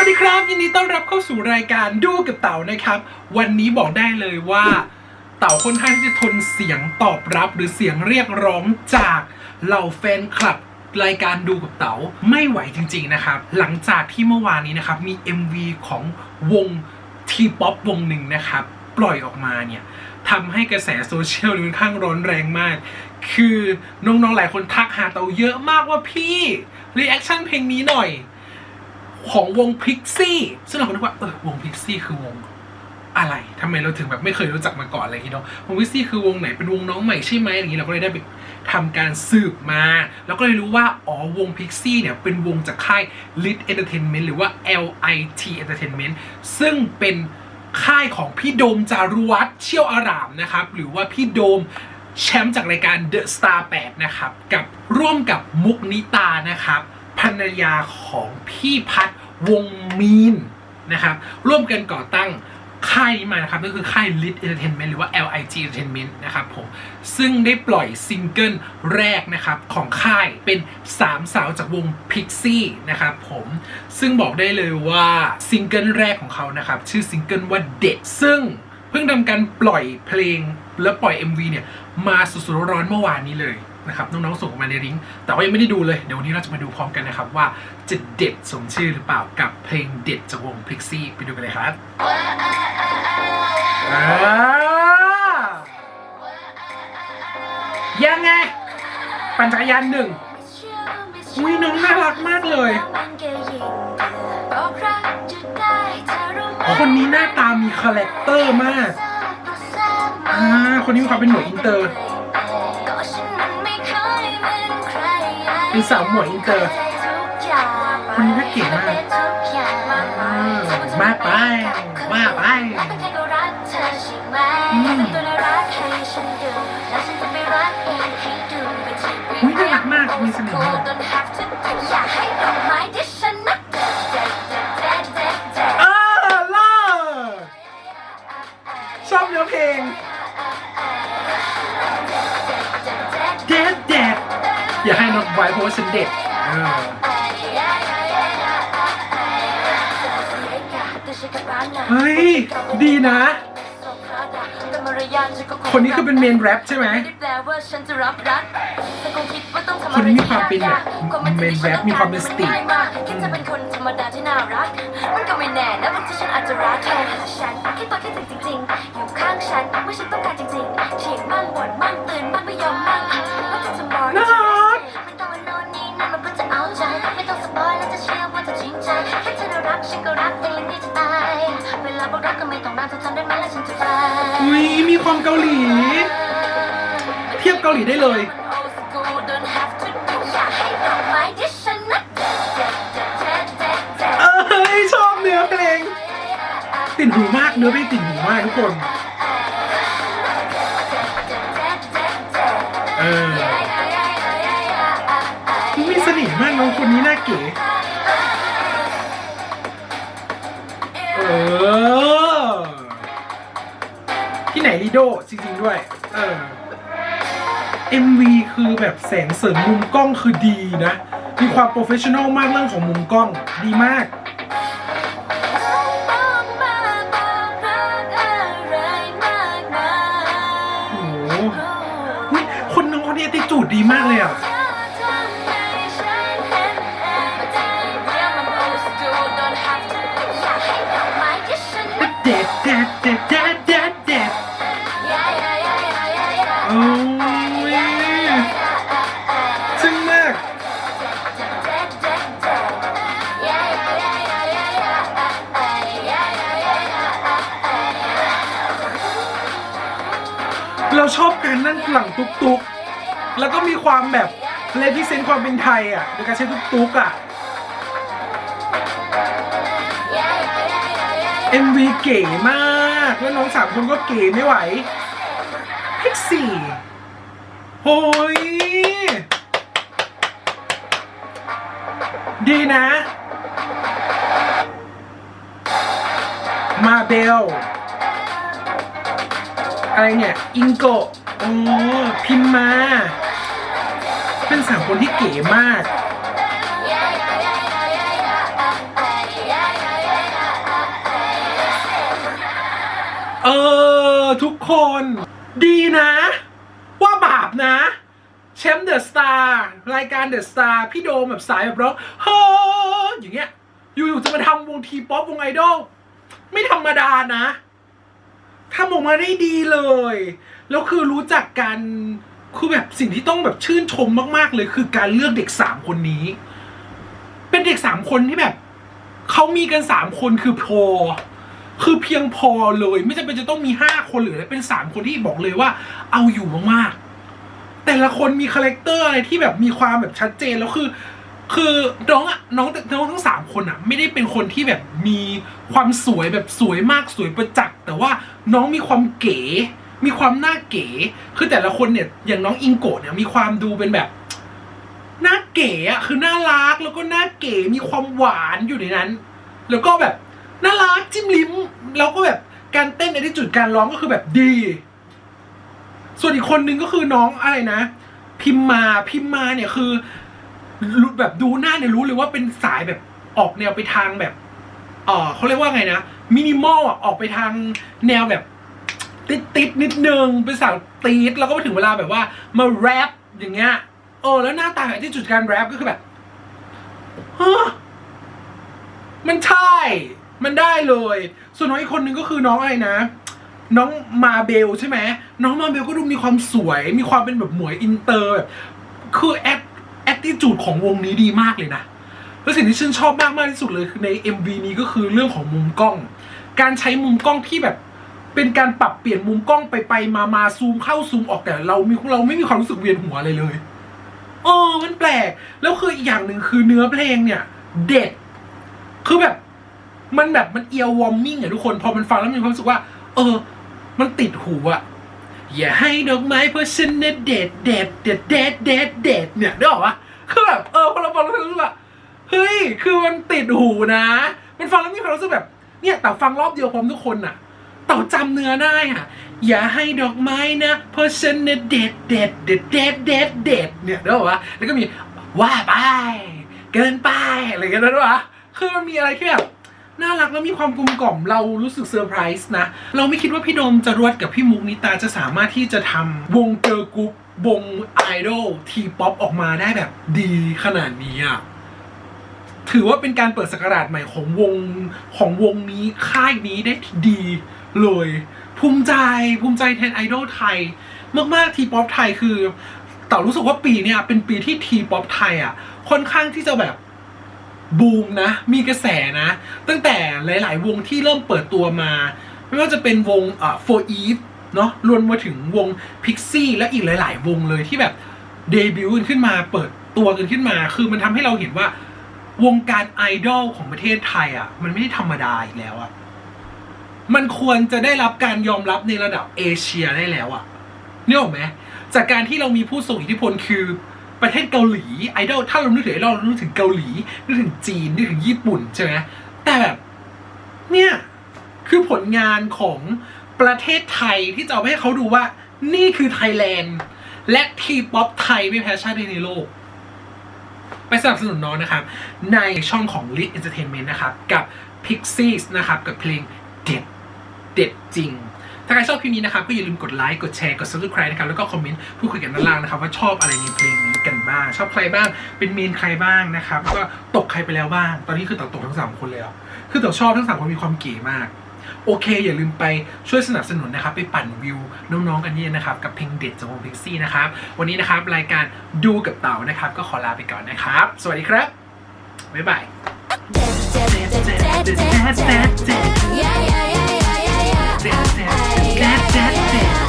วัสดีครับ ยินดีต้อนรับเข้าสู่รายการดูกับเต่านะครับ วันนี้บอกได้เลยว่า เต่าค่อนข้างที่จะทนเสียงตอบรับหรือเสียงเรียกร้องจากเหล่าแฟนคลับรายการดูกับเต๋าไม่ไหวจริงๆนะครับ หลังจากที่เมื่อวานนี้นะครับ มี MV ของวงทีป๊อปวงหนึ่งนะครับ ปล่อยออกมาเนี่ยทำให้กระแสโซเชียลค่อนข้างร้อนแรงมาก คือน้องๆหลายคนทักหาเต๋าเยอะมากว่าพี่รีแอคชั่นเพลงนี้หน่อย ของวงพิกซี่ซึ่งเราก็นึกว่าเออวงพิกซี่คือวงอะไรทำไมเราถึงแบบไม่เคยรู้จักมาก่อนอะไรอย่างงี้เนาะวงพิกซี่คือวงไหนเป็นวงน้องใหม่ใช่ไหมอย่างงี้เราก็เลยได้ไปทำการสืบมา แล้วก็เลยรู้ว่า อ๋อวงพิกซี่เนี่ย เป็นวงจากค่าย Lit Entertainment หรือว่า LIT Entertainment ซึ่งเป็นค่ายของพี่โดมจารุวัฒน์เชี่ยวอารามนะครับ หรือว่าพี่โดมแชมป์จากรายการ The Star 8 นะครับ กับร่วมกับมุกนิตานะครับ ภรรยาของพี่พัดวงมีนนะครับ ร่วมกันก่อตั้งค่ายนี้มานะครับก็คือค่าย Lit Entertainment หรือว่า LIG Entertainment นะครับผม ซึ่งได้ปล่อยซิงเกิลแรกนะครับของค่ายเป็นสามสาวจากวง Pixie นะครับผม ซึ่งบอกได้เลยว่าซิงเกิลแรกของเขานะครับ ชื่อซิงเกิลว่าเด็ด ซึ่งเพิ่งทำการปล่อยเพลงและปล่อย MV เนี่ย มาสุดๆร้อนเมื่อวานนี้เลย นะครับน้องๆส่งมาในลิงก์แต่ว่ายังไม่ได้ดูเลยเดี๋ยววันนี้เราจะมาดูพร้อมกันนะครับว่าจะเด็ดสมชื่อหรือเปล่ากับเพลงเด็ดจากวง Pixie ไปดูกันเลยครับยังไง ปั่นจักรยานหนึ่งอุ้ยน้องน่ารักมากเลยคนนี้หน้าตามีคาแรคเตอร์มากอ่าคนนี้มีความเป็นหมวยอินเตอร์ เป็นสาวหมวยอินเตอร์คนนี้ก็เก๋มากอ่ามากไปมากไปอืมอุ๊ยน่ารักมากมีเสน่ห์มากอยากให้ดอกไม้ที่ฉันนักเออเลิศชอบเนื้อเพลง ไว้เพราะว่าฉันเด็ดเออเฮ้ย ดีนะ คนนี้คือเป็นเมนแรปใช่ไหมคนนี้มีความเป็นแบบเมนแรปมีความเป็นสตรีทคิดจะเป็นคนธรรมดาที่น่ารัก มันก็ไม่แน่นะบางทีฉันอาจจะรักเธอฉันแค่ตัวแค่ถึงจริงๆ อยู่ข้างฉันเมื่อฉันต้องการจริงๆเฉียงบ้างบ่นบ้างตื่นบ้างไม่ยอมบ้างว่าจะสมอง อุ้ยมีความเกาหลี เทียบเกาหลีได้เลยอยากให้ดอกไม้ที่ฉันนักเอ้ยชอบเนื้อเพลง ติดหูมากเนื้อเพลงติดหูมากทุกคน เออมีเสน่ห์มากน้องคนนี้น่าเก๋ ไหนลีโดจริงๆด้วย เออ MV คือแบบแสงเสริมมุมกล้องคือดีนะ มีความโปรเฟชชั่นอลมากเรื่องของมุมกล้องดีมากโอ้โหเฮ้ยคนน้องคนนี้ติจูดดีมากเลยอะเด็ดเด็ดเด็ดเด็ดเด็ด ซึ้งมาก เราชอบการนั่งหลังตุกตุกๆ แล้วก็มีความแบบเลพิเซนความเป็นไทยอะในการใช้ตุกตุกๆอะ MV เก๋มาก แล้วน้องสามคนก็เก๋ไม่ไหว สี่โหยดีนะ มาเบล อะไรเนี่ย อิงโกโอ้พิมมา เป็นสามคนที่เก๋มากเออ ทุกคน ดีนะ ว่าบาปนะแชมป์เดอะสตาร์รายการเดอะสตาร์พี่โดมแบบสายแบบร้องเฮ้ออย่างเงี้ย อยู่ๆจะมาทำวงทีป๊อปวงไอดอลไม่ธรรมดานะทำออกมาได้ดีเลย แล้วคือรู้จักกันคือแบบสิ่งที่ต้องแบบชื่นชมมากๆเลย คือการเลือกเด็กสามคนนี้ เป็นเด็กสามคนที่แบบเขามีกันสามคนคือโพ คือเพียงพอเลย ไม่จำเป็นจะต้องมีห้าคนหรืออะไรเป็นสามคนที่บอกเลยว่า เอาอยู่มากๆแต่ละคนมีคาแรคเตอร์อะไรที่แบบมีความแบบชัดเจนแล้วคือ คือน้องอะน้องน้องทั้งสามคนอะไม่ได้เป็นคนที่แบบมีความสวยแบบสวยมากสวยประจักษ์แต่ว่าน้องมีความเก๋มีความหน้าเก๋ คือแต่ละคนเนี่ย อย่างน้องอิงโกะเนี่ย มีความดูเป็นแบบหน้าเก๋อะคือน่ารัก แล้วก็หน้าเก๋ มีความหวานอยู่ในนั้น แล้วก็แบบ น่ารักจิ้มลิ้ม แล้วก็แบบการเต้นในที่จุดการร้องก็คือแบบดี ส่วนอีกคนนึงก็คือน้องอะไรนะ พิมมาพิมมาเนี่ยคือรู้แบบดูหน้าเนี่ยรู้เลยว่าเป็นสายแบบออกแนวไปทางแบบเออเขาเรียกว่าไงนะมินิมอลอะออกไปทางแนวแบบติดติดนิดนึงเป็นสาวตีดแล้วก็มาถึงเวลาแบบว่ามาแรปอย่างเงี้ยเออแล้วหน้าตาที่จุดการแรปก็คือแบบฮะมันใช่ มันได้เลย ส่วนน้องอีกคนนึงก็คือน้องอะไรนะ น้องมาเบลใช่ไหมน้องมาเบลก็ดูมีความสวย มีความเป็นแบบหมวยอินเตอร์แบบคือแอคแอคติจูดของวงนี้ดีมากเลยนะแล้วสิ่งที่ฉันชอบมากมากที่สุดเลยคือใน MV นี้ก็คือเรื่องของมุมกล้อง การใช้มุมกล้องที่แบบเป็นการปรับเปลี่ยนมุมกล้องไปไปมามาซูมเข้าซูมออกแต่เรามีเราไม่มีความรู้สึกเวียนหัวอะไรเลยเออมันแปลก แล้วคืออีกอย่างหนึ่งคือเนื้อเพลงเนี่ย เด็ด คือแบบ มันแบบมันเอียววอร์มิ่งอะทุกคนพอมันฟังแล้วมีความรู้สึกว่า เออ มันติดหูอะอย่าให้ดอกไม้เพราะฉันเนี่ยเด็ดเด็ดเด็ดเด็ดเด็ดเด็ดเนี่ยได้หรอวะคือแบบเออพอเราฟังแล้วรู้สึกว่าเฮ้ยคือมันติดหูนะมันฟังแล้วมีความรู้สึกแบบเนี่ยแต่ฟังรอบเดียวพร้อมทุกคนอะเต่าจำเนื้อได้อะอย่าให้ดอกไม้นะเพราะฉันเนี่ยเด็ดเด็ดเด็ดเด็ดเด็ดเด็ดเนี่ยได้หรอวะแล้วก็มีว่าไปเกินไปอะไรกันนะด้วยวะคือมันมีอะไรที่แบบ น่ารักแล้วมีความกลมกล่อมเรารู้สึกเซอร์ไพรส์นะ เราไม่คิดว่าพี่โดมจรวดกับพี่มุกนิตาจะสามารถที่จะทำวงเกิร์ลกรุ๊ปวงไอดอลทีป๊อปออกมาได้แบบดีขนาดนี้อะถือว่าเป็นการเปิดสกราชใหม่ของวงของวงนี้ค่ายนี้ได้ดีเลย ภูมิใจภูมิใจแทนไอดอลไทย มาก ๆ ทีป๊อปไทยคือเต่รู้สึกว่าปีเนี้ยเป็นปีที่ทีป๊อปไทยอะค่อนข้างที่จะแบบ บูมนะ มีกระแสนะ ตั้งแต่หลาย ๆ วงที่เริ่มเปิดตัวมา ไม่ว่าจะเป็นวงอ่า For Eve เนาะรวมมาถึงวง Pixie และอีกหลาย ๆ วงเลยที่แบบเดบิวต์กันขึ้นมาเปิดตัวกันขึ้นมา คือมันทำให้เราเห็นว่าวงการไอดอลของประเทศไทยอะ มันไม่ได้ธรรมดาอีกแล้วอะ มันควรจะได้รับการยอมรับในระดับเอเชียได้แล้วอะนี่ออกไหมจากการที่เรามีผู้ทรงอิทธิพลคือ ประเทศเกาหลีไอดอลถ้าเรานึกถึงไอดอลเรานึกถึงเกาหลีนึกถึงจีนนึกถึงญี่ปุ่นใช่ไหมแต่แบบเนี่ยคือผลงานของประเทศไทยที่จะเอาไปให้เขาดูว่า นี่คือไทยแลนด์ และทีป๊อปไทยไม่แพ้ชาติใดในโลก ไปสนับสนุนน้องนะครับ ในช่องของ Lit Entertainment นะครับ กับ Pixies นะครับ กับเพลงเด็ด เด็ดจริง ถ้าใครชอบคลิปนี้นะครับก็อย่าลืมกดไลค์กดแชร์กด subscribe นะครับแล้วก็คอมเมนต์พูดคุยกันด้านล่างนะครับว่าชอบอะไรในเพลงนี้กันบ้าง ชอบใครบ้างเป็นเมนใครบ้างนะครับแล้วก็ตกใครไปแล้วบ้าง ตอนนี้คือตกตกทั้งสามคนเลยอะคือตกชอบทั้งสามคนมีความเก๋มากโอเค อย่าลืมไปช่วยสนับสนุนนะครับ ไปปั่นวิวน้องๆกันเนี่ยนะครับ กับเพลงเด็ดจากวงพิกซี่นะครับ วันนี้นะครับ รายการดูกับเต่านะครับ ก็ขอลาไปก่อนนะครับ สวัสดีครับ บ๊ายบาย yeah, yeah, yeah, yeah, yeah. that, that, that.